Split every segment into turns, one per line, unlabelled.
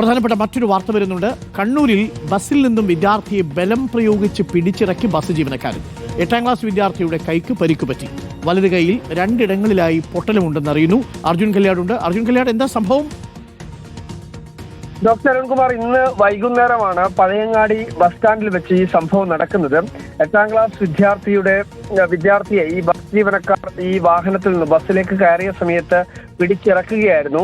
പ്രധാനപ്പെട്ട മറ്റൊരു വാർത്ത വരുന്നുണ്ട്. കണ്ണൂരിൽ ബസ്സിൽ നിന്നും വിദ്യാർത്ഥിയെ ബലം പ്രയോഗിച്ച് പിടിച്ചിറക്കി ബസ് ജീവനക്കാരൻ. എട്ടാം ക്ലാസ് വിദ്യാർത്ഥിയുടെ കൈക്ക് പരിക്ക് പറ്റി. വലത് കൈയിൽ രണ്ടിടങ്ങളിലായി പൊട്ടലുമുണ്ടെന്ന് അറിയുന്നു. അർജുൻ കല്യാടുണ്ട്. അർജുൻ കല്യാട് എന്താ സംഭവം?
ഡോക്ടർ അരുൺകുമാർ ഇന്ന് വൈകുന്നേരമാണ് പഴയങ്ങാടി ബസ് സ്റ്റാൻഡിൽ വെച്ച് ഈ സംഭവം നടക്കുന്നത്. എട്ടാം ക്ലാസ് വിദ്യാർത്ഥിയുടെ വിദ്യാർത്ഥിയെ ഈ ബസ് ജീവനക്കാർ ഈ വാഹനത്തിൽ നിന്ന് ബസ്സിലേക്ക് കയറിയ സമയത്ത് പിടിച്ചിറക്കുകയായിരുന്നു.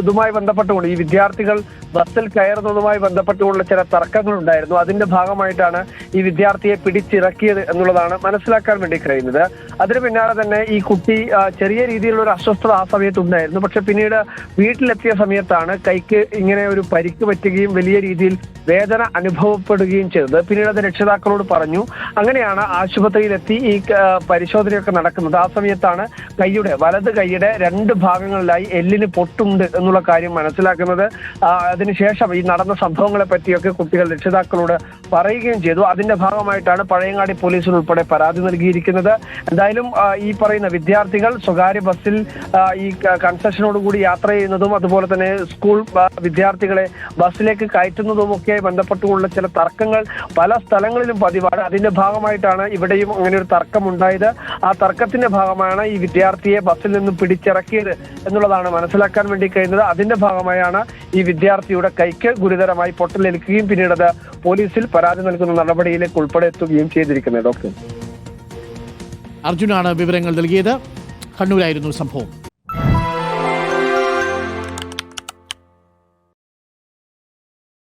ഇതുമായി ബന്ധപ്പെട്ടുകൊണ്ട് ഈ വിദ്യാർത്ഥികൾ ബസ്സിൽ കയറുന്നതുമായി ബന്ധപ്പെട്ടുകൊണ്ടുള്ള ചില തർക്കങ്ങൾ ഉണ്ടായിരുന്നു അതിന്റെ ഭാഗമായിട്ടാണ് ഈ വിദ്യാർത്ഥിയെ പിടിച്ചിറക്കിയത് എന്നുള്ളതാണ് മനസ്സിലാക്കാൻ വേണ്ടി കഴിയുന്നത്. അതിന് പിന്നാലെ തന്നെ ഈ കുട്ടി ചെറിയ രീതിയിലുള്ള ഒരു അസ്വസ്ഥത ആ സമയത്ത് ഉണ്ടായിരുന്നു പക്ഷെ പിന്നീട് വീട്ടിലെത്തിയ സമയത്താണ് കൈക്ക് ഇങ്ങനെ ഒരു പരിക്ക് പറ്റുകയും വലിയ രീതിയിൽ വേദന അനുഭവപ്പെടുകയും ചെയ്തത്. പിന്നീട് അത് രക്ഷിതാക്കളോട് പറഞ്ഞു. അങ്ങനെയാണ് ആശുപത്രിയിലെത്തി ഈ പരിശോധനയൊക്കെ നടക്കുന്നത്. ആ സമയത്താണ് കൈയുടെ വലത് കൈയുടെ രണ്ട് ഭാഗങ്ങളിലായി എല്ലിന് പൊട്ടുണ്ട് എന്നുള്ള കാര്യം മനസ്സിലാക്കുന്നത്. അതിനുശേഷം ഈ നടന്ന സംഭവങ്ങളെ പറ്റിയൊക്കെ കുട്ടികൾ രക്ഷിതാക്കളോട് പറയുകയും ചെയ്തു. അതിന്റെ ഭാഗമായിട്ടാണ് പഴയങ്ങാടി പോലീസിന് ഉൾപ്പെടെ പരാതി നൽകിയിരിക്കുന്നത്. എന്തായാലും ഈ പറയുന്ന വിദ്യാർത്ഥികൾ സ്വകാര്യ ബസ്സിൽ ഈ കൺസെഷനോടുകൂടി യാത്ര ചെയ്യുന്നതും അതുപോലെ തന്നെ സ്കൂൾ വിദ്യാർത്ഥികളെ ബസ്സിലേക്ക് കയറ്റുന്നതുമൊക്കെ ബന്ധപ്പെട്ടുള്ള ചില തർക്കങ്ങൾ പല സ്ഥലങ്ങളിലും പതിവാണ്. അതിന്റെ ഭാഗമായിട്ടാണ് ഇവിടെയും അങ്ങനെ ഒരു തർക്കം ഉണ്ടായത് ആ തർക്കത്തിന്റെ ഭാഗമാണ് ഈ വിദ്യാർത്ഥിയെ ബസ്സിൽ നിന്ന് പിടിച്ചിറക്കിയത് എന്നുള്ളതാണ് മനസ്സിലാക്കാൻ വേണ്ടി കഴിയുന്നത് അതിന്റെ ഭാഗമായാണ് ഈ വിദ്യാർത്ഥിയുടെ കൈക്ക് ഗുരുതരമായി പൊട്ടലേൽക്കുകയും പിന്നീട് പോലീസിൽ പരാതി നൽകുന്ന നടപടിയിലേക്ക് ഉൾപ്പെടെ എത്തുകയും ചെയ്തിരിക്കുന്നത്. ഡോക്ടർ
അർജുനാണ് വിവരങ്ങൾ നൽകിയത്. കണ്ണൂരായിരുന്നു സംഭവം.